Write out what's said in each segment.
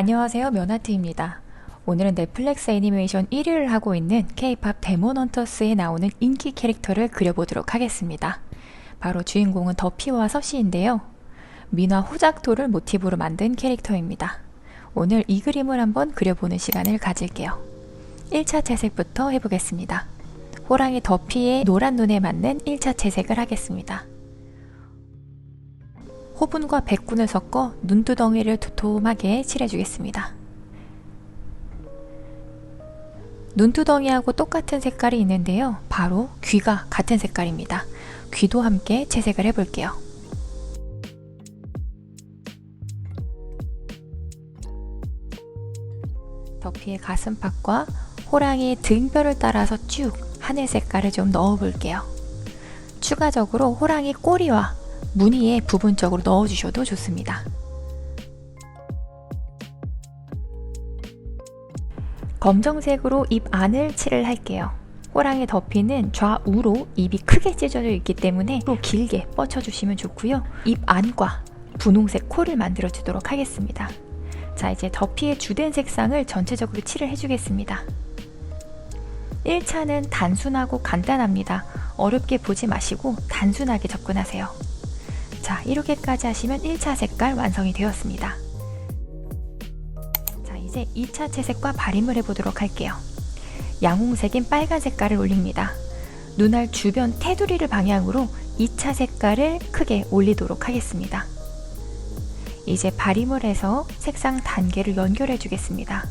안녕하세요 면하트입니다. 오늘은 넷플릭스 애니메이션 1위를 하고 있는 K-팝 데몬 헌터스에 나오는 인기 캐릭터를 그려보도록 하겠습니다. 바로 주인공은 더피와 서시인데요. 민화 호작토를 모티브로 만든 캐릭터입니다. 오늘 이 그림을 한번 그려보는 시간을 가질게요. 1차 채색부터 해보겠습니다. 호랑이 더피의 노란 눈에 맞는 1차 채색을 하겠습니다. 호분과 백군을 섞어 눈두덩이를 도톰하게 칠해주겠습니다. 눈두덩이하고 똑같은 색깔이 있는데요. 바로 귀가 같은 색깔입니다. 귀도 함께 채색을 해볼게요. 더피의 가슴팍과 호랑이의 등뼈를 따라서 쭉 하늘 색깔을 좀 넣어볼게요. 추가적으로 호랑이 꼬리와 무늬에 부분적으로 넣어주셔도 좋습니다. 검정색으로 입 안을 칠을 할게요. 호랑이 덮이는 좌우로 입이 크게 찢어져 있기 때문에 또 길게 뻗쳐주시면 좋고요. 입 안과 분홍색 코를 만들어 주도록 하겠습니다. 자 이제 더피의 주된 색상을 전체적으로 칠을 해주겠습니다. 1차는 단순하고 간단합니다. 어렵게 보지 마시고 단순하게 접근하세요. 자 이렇게까지 하시면 1차 색깔 완성이 되었습니다. 자 이제 2차 채색과 발림을 해보도록 할게요. 양홍색인 빨간 색깔을 올립니다. 눈알 주변 테두리를 방향으로 2차 색깔을 크게 올리도록 하겠습니다. 이제 발림을 해서 색상 단계를 연결해 주겠습니다.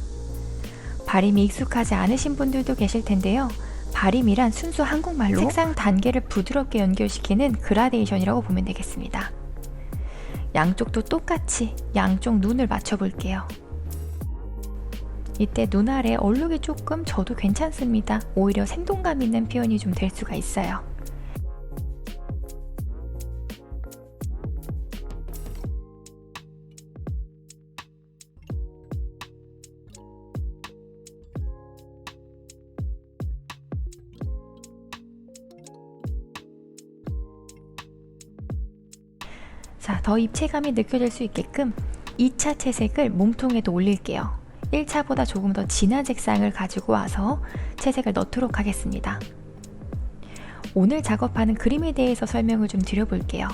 발림이 익숙하지 않으신 분들도 계실 텐데요. 발림이란 순수 한국말로 색상 단계를 부드럽게 연결시키는 그라데이션이라고 보면 되겠습니다. 양쪽도 똑같이 양쪽 눈을 맞춰 볼게요. 이때 눈 아래 얼룩이 조금 져도 괜찮습니다. 오히려 생동감 있는 표현이 좀 될 수가 있어요. 더 입체감이 느껴질 수 있게끔 2차 채색을 몸통에도 올릴게요. 1차보다 조금 더 진한 색상을 가지고 와서 채색을 넣도록 하겠습니다. 오늘 작업하는 그림에 대해서 설명을 좀 드려볼게요.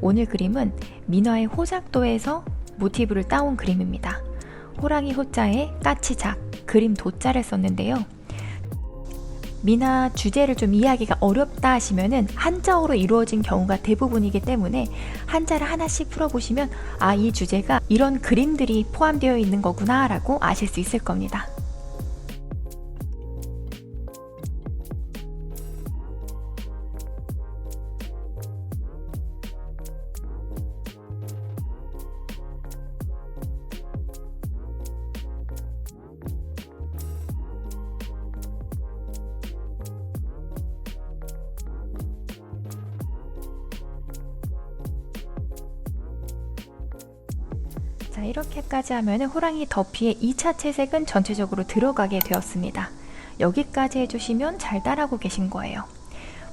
오늘 그림은 민화의 호작도에서 모티브를 따온 그림입니다. 호랑이 호자에 까치작, 그림 도자를 썼는데요. 미나 주제를 좀 이해하기가 어렵다 하시면은 한자어로 이루어진 경우가 대부분이기 때문에 한자를 하나씩 풀어보시면 아, 이 주제가 이런 그림들이 포함되어 있는 거구나 라고 아실 수 있을 겁니다. 자, 이렇게까지 하면 호랑이 더피의 2차 채색은 전체적으로 들어가게 되었습니다. 여기까지 해주시면 잘 따라하고 계신 거예요.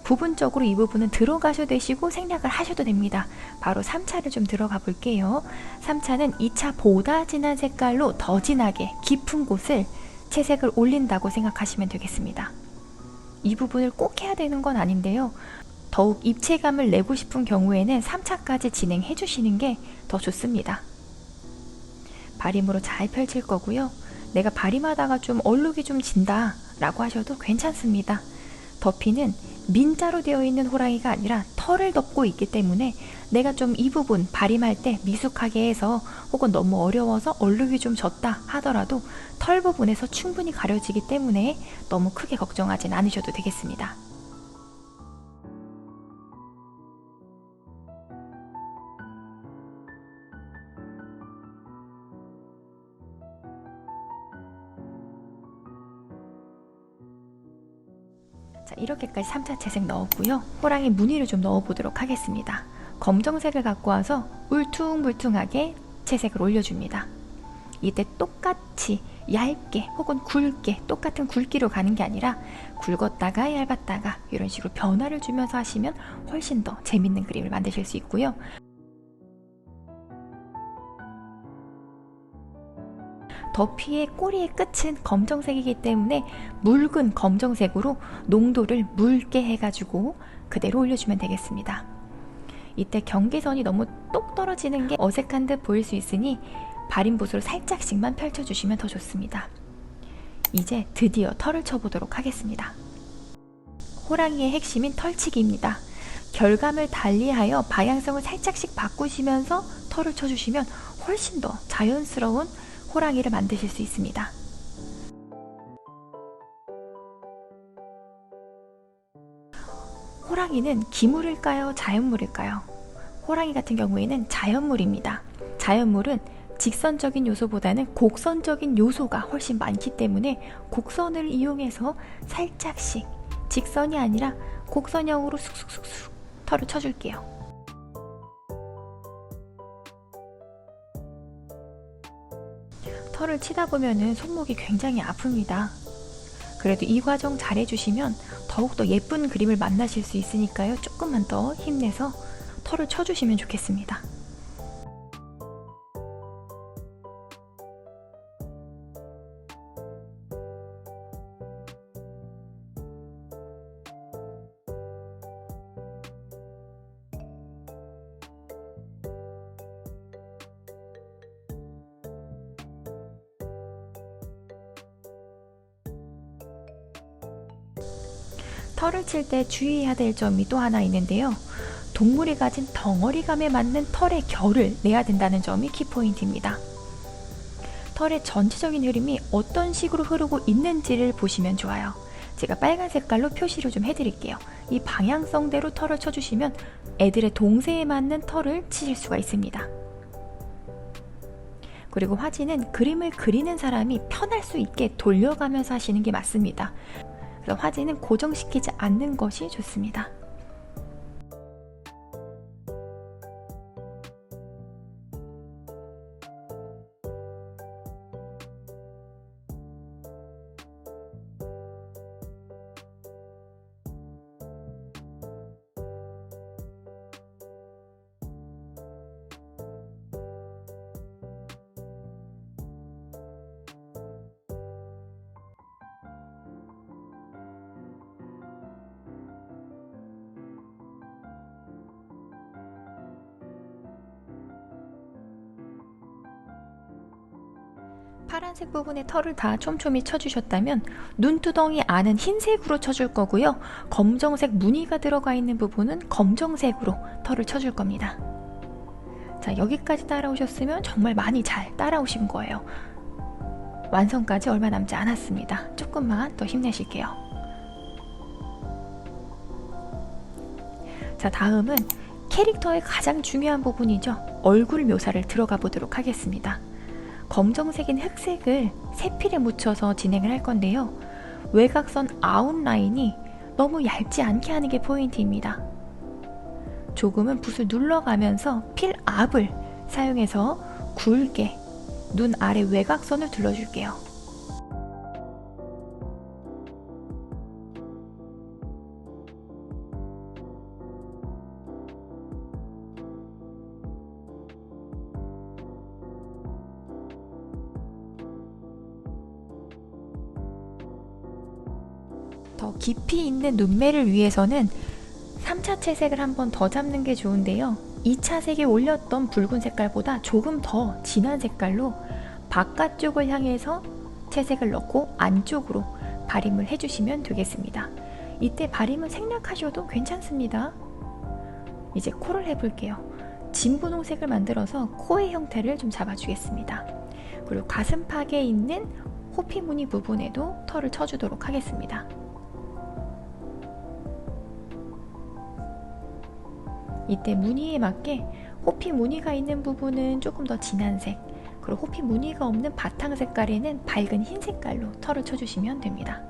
부분적으로 이 부분은 들어가셔도 되시고 생략을 하셔도 됩니다. 바로 3차를 좀 들어가 볼게요. 3차는 2차보다 진한 색깔로 더 진하게 깊은 곳을 채색을 올린다고 생각하시면 되겠습니다. 이 부분을 꼭 해야 되는 건 아닌데요. 더욱 입체감을 내고 싶은 경우에는 3차까지 진행해 주시는 게 더 좋습니다. 발림으로 잘 펼칠 거고요. 내가 발림하다가 좀 얼룩이 좀 진다 라고 하셔도 괜찮습니다. 덮이는 민자로 되어 있는 호랑이가 아니라 털을 덮고 있기 때문에 내가 좀 이 부분 발림할 때 미숙하게 해서 혹은 너무 어려워서 얼룩이 좀 졌다 하더라도 털 부분에서 충분히 가려지기 때문에 너무 크게 걱정하진 않으셔도 되겠습니다. 이렇게까지 3차 채색 넣었고요. 호랑이 무늬를 좀 넣어보도록 하겠습니다. 검정색을 갖고 와서 울퉁불퉁하게 채색을 올려줍니다. 이때 똑같이 얇게 혹은 굵게 똑같은 굵기로 가는 게 아니라 굵었다가 얇았다가 이런 식으로 변화를 주면서 하시면 훨씬 더 재밌는 그림을 만드실 수 있고요. 더피의 꼬리의 끝은 검정색이기 때문에 묽은 검정색으로 농도를 묽게 해가지고 그대로 올려주면 되겠습니다. 이때 경계선이 너무 똑 떨어지는 게 어색한 듯 보일 수 있으니 발인붓으로 살짝씩만 펼쳐주시면 더 좋습니다. 이제 드디어 털을 쳐보도록 하겠습니다. 호랑이의 핵심인 털치기입니다. 결감을 달리하여 방향성을 살짝씩 바꾸시면서 털을 쳐주시면 훨씬 더 자연스러운 호랑이를 만드실 수 있습니다. 호랑이는 기물일까요? 자연물일까요? 호랑이 같은 경우에는 자연물입니다. 자연물은 직선적인 요소보다는 곡선적인 요소가 훨씬 많기 때문에 곡선을 이용해서 살짝씩 직선이 아니라 곡선형으로 쑥쑥쑥쑥 털을 쳐줄게요. 털을 치다 보면은 손목이 굉장히 아픕니다. 그래도 이 과정 잘 해주시면 더욱더 예쁜 그림을 만나실 수 있으니까요. 조금만 더 힘내서 털을 쳐주시면 좋겠습니다. 털을 칠 때 주의해야 될 점이 또 하나 있는데요. 동물이 가진 덩어리감에 맞는 털의 결을 내야 된다는 점이 키포인트입니다. 털의 전체적인 흐름이 어떤 식으로 흐르고 있는지를 보시면 좋아요. 제가 빨간 색깔로 표시를 좀 해드릴게요. 이 방향성대로 털을 쳐주시면 애들의 동세에 맞는 털을 치실 수가 있습니다. 그리고 화지는 그림을 그리는 사람이 편할 수 있게 돌려가면서 하시는 게 맞습니다. 그래서 화지는 고정시키지 않는 것이 좋습니다. 파란색 부분에 털을 다 촘촘히 쳐주셨다면 눈두덩이 안은 흰색으로 쳐줄 거고요. 검정색 무늬가 들어가 있는 부분은 검정색으로 털을 쳐줄 겁니다. 자, 여기까지 따라오셨으면 정말 많이 잘 따라오신 거예요. 완성까지 얼마 남지 않았습니다. 조금만 더 힘내실게요. 자, 다음은 캐릭터의 가장 중요한 부분이죠. 얼굴 묘사를 들어가 보도록 하겠습니다. 검정색인 흑색을 세 필에 묻혀서 진행을 할 건데요. 외곽선 아웃라인이 너무 얇지 않게 하는 게 포인트입니다. 조금은 붓을 눌러가면서 필 앞을 사용해서 굵게 눈 아래 외곽선을 둘러줄게요. 더 깊이 있는 눈매를 위해서는 3차 채색을 한 번 더 잡는 게 좋은데요. 2차 색에 올렸던 붉은 색깔보다 조금 더 진한 색깔로 바깥쪽을 향해서 채색을 넣고 안쪽으로 발림을 해주시면 되겠습니다. 이때 발림은 생략하셔도 괜찮습니다. 이제 코를 해볼게요. 진분홍색을 만들어서 코의 형태를 좀 잡아주겠습니다. 그리고 가슴팍에 있는 호피 무늬 부분에도 털을 쳐주도록 하겠습니다. 이때 무늬에 맞게 호피 무늬가 있는 부분은 조금 더 진한 색, 그리고 호피 무늬가 없는 바탕 색깔에는 밝은 흰 색깔로 털을 쳐주시면 됩니다.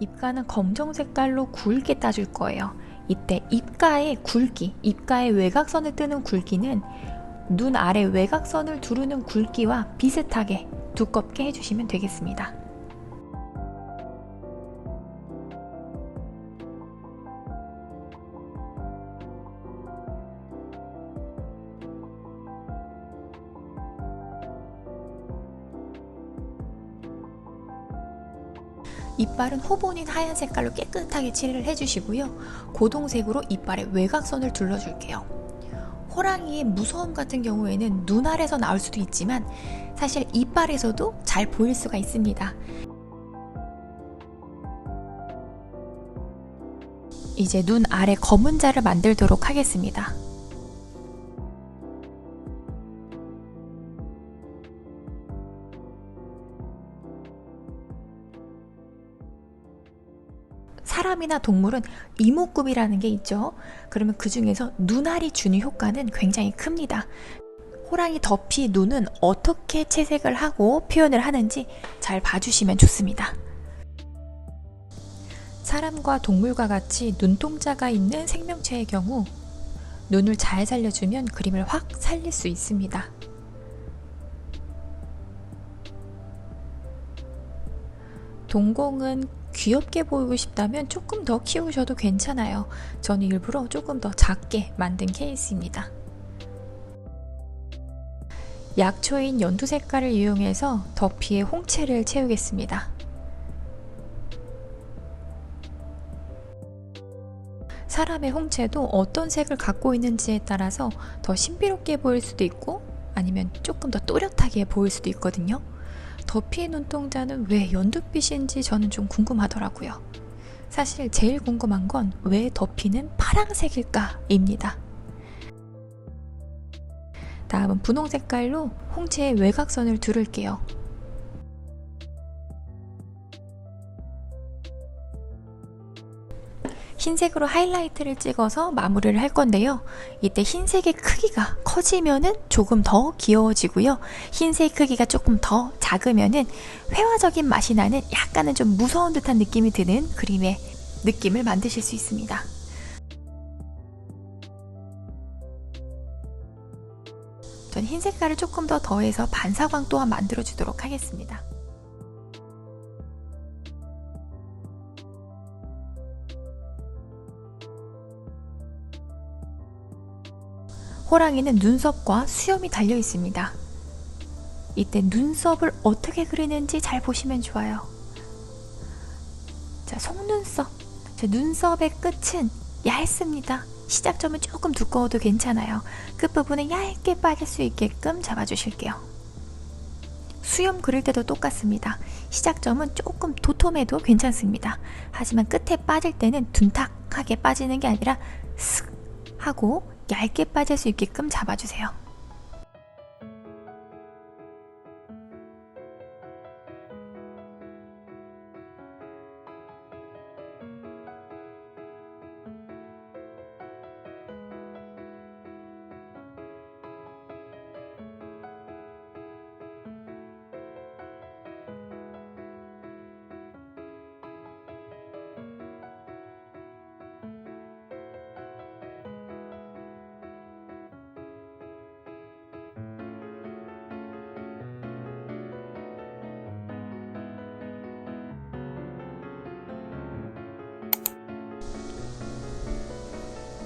입가는 검정 색깔로 굵게 따줄 거예요. 이때 입가의 굵기, 입가의 외곽선을 뜨는 굵기는 눈 아래 외곽선을 두르는 굵기와 비슷하게 두껍게 해주시면 되겠습니다. 이빨은 호본인 하얀 색깔로 깨끗하게 칠을 해주시고요. 고동색으로 이빨의 외곽선을 둘러줄게요. 호랑이의 무서움 같은 경우에는 눈 아래서 나올 수도 있지만 사실 이빨에서도 잘 보일 수가 있습니다. 이제 눈 아래 검은 자를 만들도록 하겠습니다. 사람이나 동물은 이목구비라는 게 있죠. 그러면 그 중에서 눈알이 주는 효과는 굉장히 큽니다. 호랑이 덮이 눈은 어떻게 채색을 하고 표현을 하는지 잘 봐주시면 좋습니다. 사람과 동물과 같이 눈동자가 있는 생명체의 경우 눈을 잘 살려주면 그림을 확 살릴 수 있습니다. 동공은 귀엽게 보이고 싶다면 조금 더 키우셔도 괜찮아요. 저는 일부러 조금 더 작게 만든 케이스입니다. 약초인 연두 색깔을 이용해서 더피에 홍채를 채우겠습니다. 사람의 홍채도 어떤 색을 갖고 있는지에 따라서 더 신비롭게 보일 수도 있고 아니면 조금 더 또렷하게 보일 수도 있거든요. 더피의 눈동자는 왜 연두빛인지 저는 좀 궁금하더라고요. 사실 제일 궁금한 건 왜 더피는 파랑색일까입니다. 다음은 분홍 색깔로 홍채의 외곽선을 두를게요. 흰색으로 하이라이트를 찍어서 마무리를 할 건데요. 이때 흰색의 크기가 커지면은 조금 더 귀여워지고요. 흰색 크기가 조금 더 작으면은 회화적인 맛이 나는 약간은 좀 무서운 듯한 느낌이 드는 그림의 느낌을 만드실 수 있습니다. 전 흰 색깔을 조금 더 더해서 반사광 또한 만들어 주도록 하겠습니다. 호랑이는 눈썹과 수염이 달려 있습니다. 이때 눈썹을 어떻게 그리는지 잘 보시면 좋아요. 자, 속눈썹. 자, 눈썹의 끝은 얇습니다. 시작점은 조금 두꺼워도 괜찮아요. 끝부분에 얇게 빠질 수 있게끔 잡아주실게요. 수염 그릴 때도 똑같습니다. 시작점은 조금 도톰해도 괜찮습니다. 하지만 끝에 빠질 때는 둔탁하게 빠지는 게 아니라 슥 하고 얇게 빠질 수 있게끔 잡아주세요.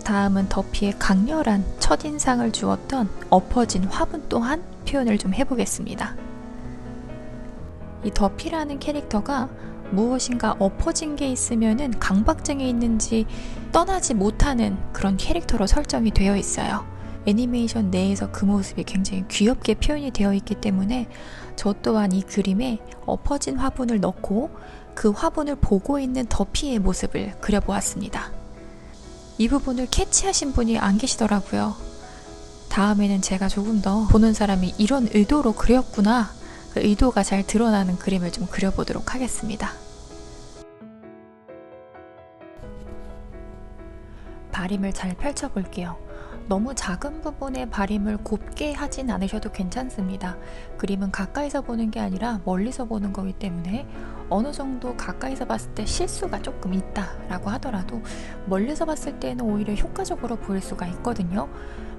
다음은 더피의 강렬한 첫인상을 주었던 엎어진 화분 또한 표현을 좀 해보겠습니다. 이 더피라는 캐릭터가 무엇인가 엎어진 게 있으면은 강박증이 있는지 떠나지 못하는 그런 캐릭터로 설정이 되어 있어요. 애니메이션 내에서 그 모습이 굉장히 귀엽게 표현이 되어 있기 때문에 저 또한 이 그림에 엎어진 화분을 넣고 그 화분을 보고 있는 더피의 모습을 그려보았습니다. 이 부분을 캐치하신 분이 안 계시더라고요. 다음에는 제가 조금 더 보는 사람이 이런 의도로 그렸구나. 그 의도가 잘 드러나는 그림을 좀 그려보도록 하겠습니다. 바림을 잘 펼쳐볼게요. 너무 작은 부분의 바림을 곱게 하진 않으셔도 괜찮습니다. 그림은 가까이서 보는 게 아니라 멀리서 보는 거기 때문에 어느 정도 가까이서 봤을 때 실수가 조금 있다라고 하더라도 멀리서 봤을 때는 오히려 효과적으로 보일 수가 있거든요.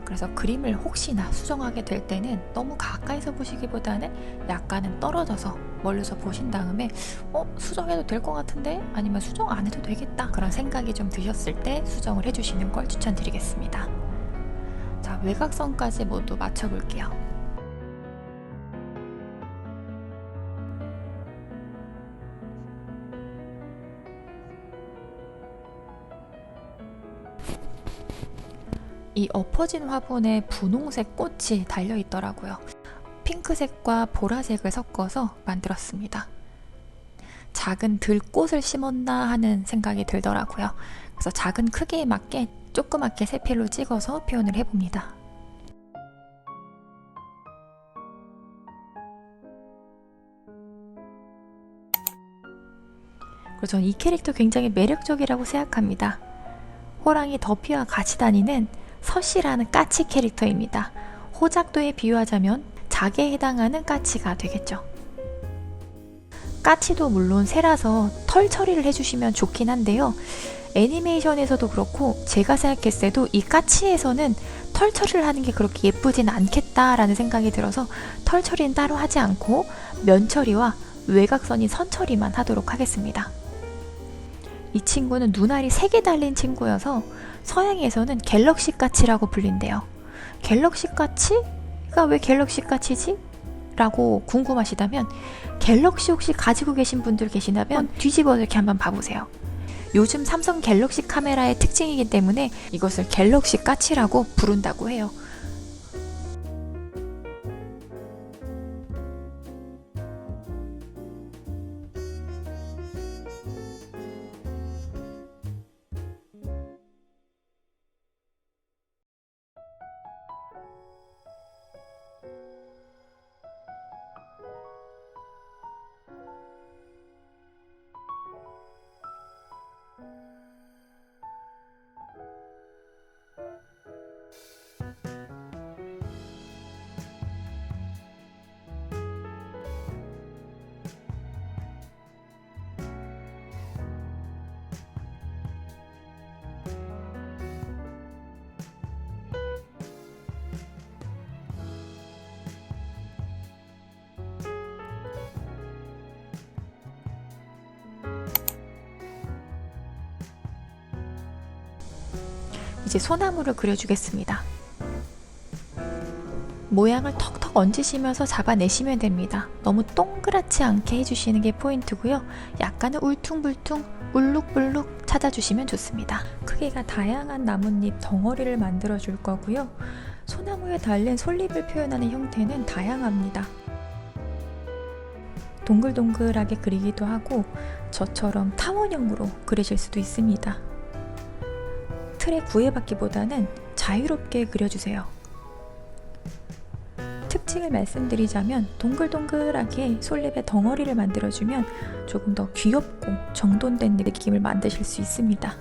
그래서 그림을 혹시나 수정하게 될 때는 너무 가까이서 보시기보다는 약간은 떨어져서 멀리서 보신 다음에 어 수정해도 될 것 같은데 아니면 수정 안 해도 되겠다 그런 생각이 좀 드셨을 때 수정을 해주시는 걸 추천드리겠습니다. 자 외곽선까지 모두 맞춰볼게요. 이 엎어진 화분에 분홍색 꽃이 달려 있더라고요. 핑크색과 보라색을 섞어서 만들었습니다. 작은 들꽃을 심었나 하는 생각이 들더라고요. 그래서 작은 크기에 맞게 조그맣게 세필로 찍어서 표현을 해봅니다. 그리고 저는 이 캐릭터 굉장히 매력적이라고 생각합니다. 호랑이 더피와 같이 다니는 서씨라는 까치 캐릭터입니다. 호작도에 비유하자면 작에 해당하는 까치가 되겠죠. 까치도 물론 새라서 털 처리를 해주시면 좋긴 한데요. 애니메이션에서도 그렇고 제가 생각했을 때도 이 까치에서는 털 처리를 하는 게 그렇게 예쁘진 않겠다라는 생각이 들어서 털 처리는 따로 하지 않고 면 처리와 외곽선인 선 처리만 하도록 하겠습니다. 이 친구는 눈알이 3개 달린 친구여서 서양에서는 갤럭시 까치라고 불린대요. 갤럭시 까치 가 왜 갤럭시 까치지? 라고 궁금하시다면 갤럭시 혹시 가지고 계신 분들 계시다면 뒤집어서 이렇게 한번 봐보세요. 요즘 삼성 갤럭시 카메라의 특징이기 때문에 이것을 갤럭시 까치라고 부른다고 해요. 이제 소나무를 그려주겠습니다. 모양을 턱턱 얹으시면서 잡아내시면 됩니다. 너무 동그랗지 않게 해주시는 게 포인트고요. 약간은 울퉁불퉁, 울룩불룩 찾아주시면 좋습니다. 크기가 다양한 나뭇잎 덩어리를 만들어 줄 거고요. 소나무에 달린 솔잎을 표현하는 형태는 다양합니다. 동글동글하게 그리기도 하고 저처럼 타원형으로 그리실 수도 있습니다. 틀에 구애받기보다는 자유롭게 그려주세요. 특징을 말씀드리자면 동글동글하게 솔잎의 덩어리를 만들어주면 조금 더 귀엽고 정돈된 느낌을 만드실 수 있습니다.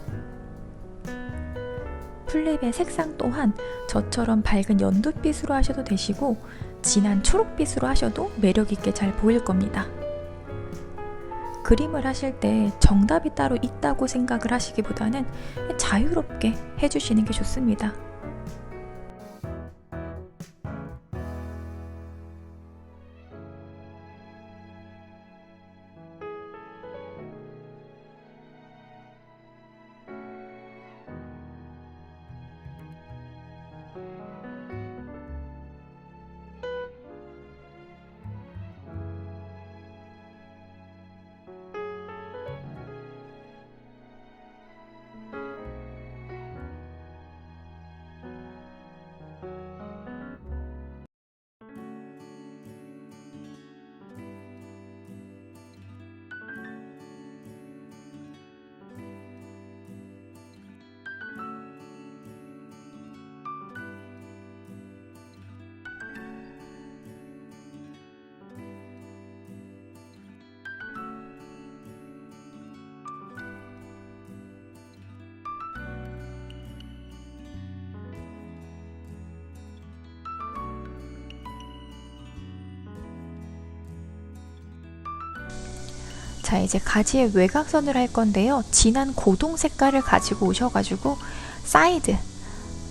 풀잎의 색상 또한 저처럼 밝은 연두빛으로 하셔도 되시고 진한 초록빛으로 하셔도 매력있게 잘 보일 겁니다. 그림을 하실 때 정답이 따로 있다고 생각을 하시기보다는 자유롭게 해주시는 게 좋습니다. 자 이제 가지의 외곽선을 할 건데요 진한 고동 색깔을 가지고 오셔가지고 사이드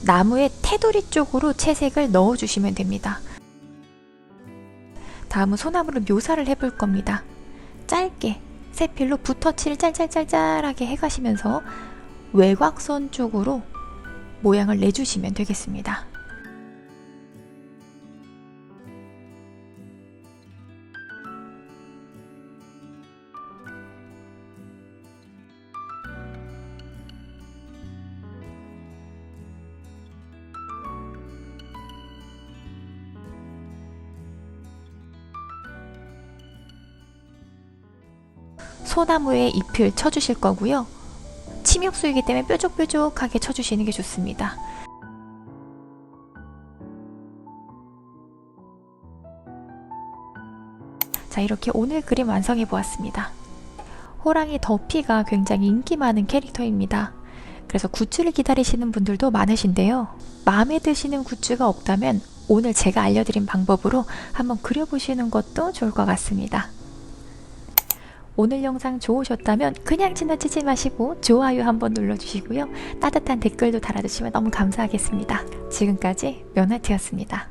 나무의 테두리 쪽으로 채색을 넣어주시면 됩니다. 다음은 소나무를 묘사를 해볼 겁니다. 짧게 세필로 붓터치를 짤짤짤짤하게 해가시면서 외곽선 쪽으로 모양을 내주시면 되겠습니다. 소나무에 잎을 쳐주실 거고요. 침엽수이기 때문에 뾰족뾰족하게 쳐주시는 게 좋습니다. 자, 이렇게 오늘 그림 완성해 보았습니다. 호랑이 더피가 굉장히 인기 많은 캐릭터입니다. 그래서 굿즈를 기다리시는 분들도 많으신데요. 마음에 드시는 굿즈가 없다면 오늘 제가 알려드린 방법으로 한번 그려보시는 것도 좋을 것 같습니다. 오늘 영상 좋으셨다면 그냥 지나치지 마시고 좋아요 한번 눌러주시고요. 따뜻한 댓글도 달아주시면 너무 감사하겠습니다. 지금까지 면하트였습니다.